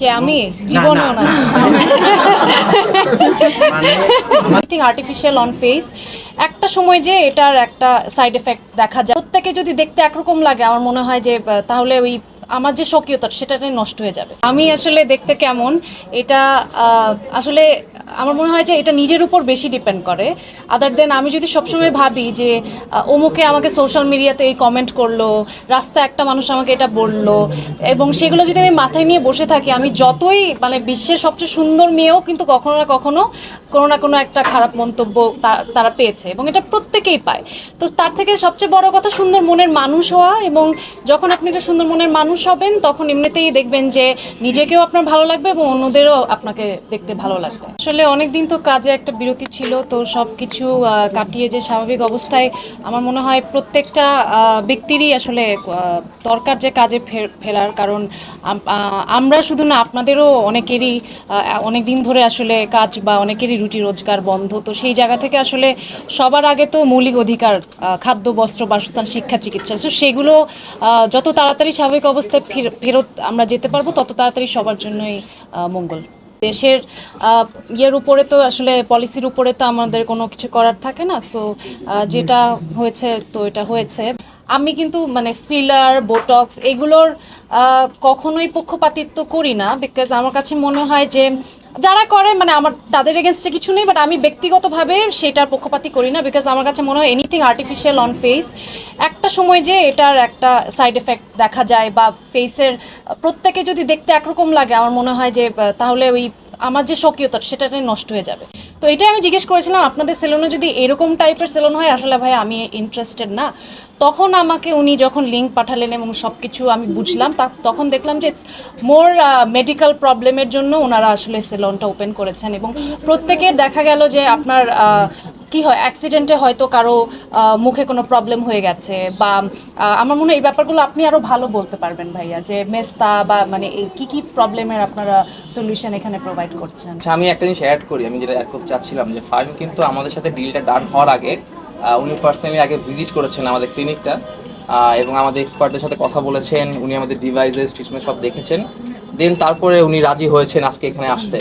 কে আমি? জীবনেও না। থিঙ্ক আর্টিফিশিয়াল অন ফেস একটা সময় যে এটার একটা সাইড এফেক্ট দেখা যায়। প্রত্যেকে যদি দেখতে একরকম লাগে আমার মনে হয় যে তাহলে ওই আমার যে স্বকীয়তা সেটাটাই নষ্ট হয়ে যাবে। আমি আসলে দেখতে কেমন, এটা আসলে আমার মনে হয় যে এটা নিজের উপর বেশি ডিপেন্ড করে। আদার দেন আমি যদি সবসময় ভাবি যে অমুকে আমাকে সোশ্যাল মিডিয়াতে এই কমেন্ট করল, রাস্তায় একটা মানুষ আমাকে এটা বলল, এবং সেগুলো যদি আমি মাথায় নিয়ে বসে থাকি, আমি যতই মানে বিশ্বের সবচেয়ে সুন্দর মেয়েও কিন্তু কখনো না কখনো কোনো না কোনো একটা খারাপ মন্তব্য তারা পেয়েছে এবং এটা প্রত্যেকেই পায়। তো তার থেকে সবচেয়ে বড় কথা সুন্দর মনের মানুষ হওয়া এবং যখন আপনি একটা সুন্দর মনের মানুষ হবেন, তখন এমনিতেই দেখবেন যে নিজেকেও আপনার ভালো লাগবে এবং অন্যদেরও আপনাকে দেখতে ভালো লাগবে। আসলে অনেক দিন তো কাজে একটা বিরতি ছিল, তো সব কিছু কাটিয়ে যে স্বাভাবিক অবস্থায় আমার মনে হয় প্রত্যেকটা ব্যক্তিরই আসলে দরকার যে কাজে ফের- ফেরার কারণ আমরা শুধু না, আপনাদেরও অনেকেরই অনেক দিন ধরে আসলে কাজ বা অনেকেরই রুটি রোজগার বন্ধ। তো সেই জায়গা থেকে আসলে সবার আগে তো মৌলিক অধিকার খাদ্য, বস্ত্র, বাসস্থান, শিক্ষা, চিকিৎসা, তো সেগুলো যত তাড়াতাড়ি স্বাভাবিক অবস্থায় ফের- ফেরত আমরা যেতে পারব, তত তাড়াতাড়ি সবার জন্যই মঙ্গল। দেশের ইয়ের উপরে তো আসলে পলিসির উপরে তো আমাদের কোনো কিছু করার থাকে না সো যেটা হয়েছে তো এটা হয়েছে। আমি কিন্তু মানে ফিলার বোটক্স এগুলোর কখনোই পক্ষপাতিত্ব করি না বিকজ আমার কাছে মনে হয় যে যারা করে মানে আমার, তাদের এগেনস্টে কিছু নেই বাট আমি ব্যক্তিগতভাবে সেটার পক্ষপাতি করি না বিকজ আমার কাছে মনে হয় এনিথিং আর্টিফিশিয়াল অন ফেস একটা সময় যে এটার একটা সাইড এফেক্ট দেখা যায় বা ফেসের প্রত্যেকে যদি দেখতে একরকম লাগে, আমার মনে হয় যে তাহলে ওই আমার যে স্বকীয়তা, সেটাটাই নষ্ট হয়ে যাবে। তো এটাই আমি জিজ্ঞেস করেছিলাম, আপনাদের সেলুনে যদি এরকম টাইপের সেলুন হয়, আসলে ভাই আমি ইন্টারেস্টেড না। তখন আমাকে উনি যখন লিঙ্ক পাঠালেন এবং সব কিছু আমি বুঝলাম, তা- তখন দেখলাম যে মোর মেডিকেল প্রবলেমের জন্য ওনারা আসলে সেলনটা ওপেন করেছেন এবং প্রত্যেকের দেখা গেল যে আপনার কি হয় অ্যাক্সিডেন্টে হয়তো কারও মুখে কোনো প্রবলেম হয়ে গেছে বা আমার মনে হয় এই ব্যাপারগুলো আপনি আরও ভালো বলতে পারবেন ভাইয়া, যে মেস্তা বা মানে কি কি প্রবলেমের আপনারা সলিউশন এখানে প্রোভাইড করছেন? আচ্ছা আমি একটা জিনিস অ্যাড করি, আমি যেটা অ্যাড করতে চাচ্ছিলাম, যে ফার্ম কিন্তু আমাদের সাথে ডিলটা ডান হওয়ার আগে উনি পার্সোনালি আগে ভিজিট করেছেন আমাদের ক্লিনিকটা এবং আমাদের এক্সপার্টদের সাথে কথা বলেছেন, উনি আমাদের ডিভাইসেস ট্রিটমেন্ট সব দেখেছেন দেন তারপরে উনি রাজি হয়েছেন আজকে এখানে আসতে।